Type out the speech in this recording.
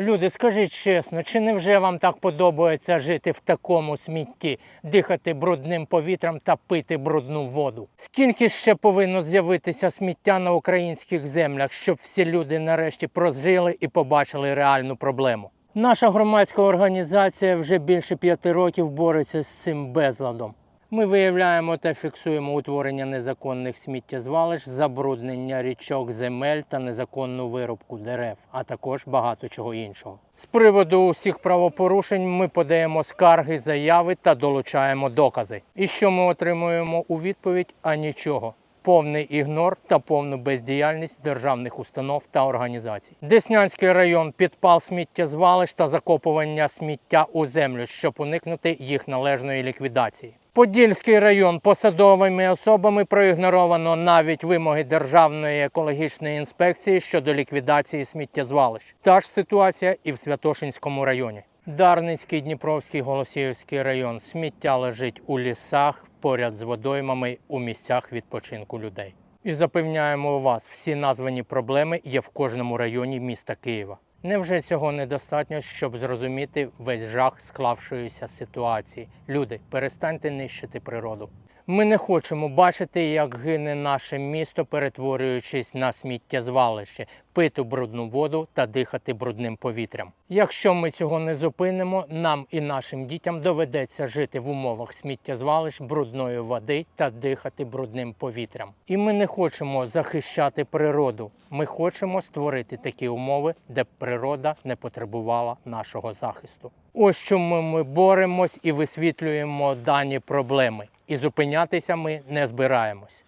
Люди, скажіть чесно, чи не вже вам так подобається жити в такому смітті, дихати брудним повітрям та пити брудну воду? Скільки ще повинно з'явитися сміття на українських землях, щоб всі люди нарешті прозріли і побачили реальну проблему? Наша громадська організація вже більше п'яти років бореться з цим безладом. Ми виявляємо та фіксуємо утворення незаконних сміттєзвалищ, забруднення річок, земель та незаконну вирубку дерев, а також багато чого іншого. З приводу усіх правопорушень ми подаємо скарги, заяви та долучаємо докази. І що ми отримуємо у відповідь? А нічого. Повний ігнор та повну бездіяльність державних установ та організацій. Деснянський район підпал сміттєзвалищ та закопування сміття у землю, щоб уникнути їх належної ліквідації. Подільський район посадовими особами проігноровано навіть вимоги Державної екологічної інспекції щодо ліквідації сміттєзвалищ. Та ж ситуація і в Святошинському районі. Дарницький, Дніпровський, Голосіївський район. Сміття лежить у лісах поряд з водоймами у місцях відпочинку людей. І запевняємо вас, всі названі проблеми є в кожному районі міста Києва. Невже цього недостатньо, щоб зрозуміти весь жах склавшоїся ситуації? Люди, перестаньте нищити природу. Ми не хочемо бачити, як гине наше місто, перетворюючись на сміттєзвалище, пити брудну воду та дихати брудним повітрям. Якщо ми цього не зупинимо, нам і нашим дітям доведеться жити в умовах сміттєзвалищ, брудної води та дихати брудним повітрям. І ми не хочемо захищати природу. Ми хочемо створити такі умови, де б природа не потребувала нашого захисту. Ось чому ми боремось і висвітлюємо дані проблеми. І зупинятися ми не збираємось.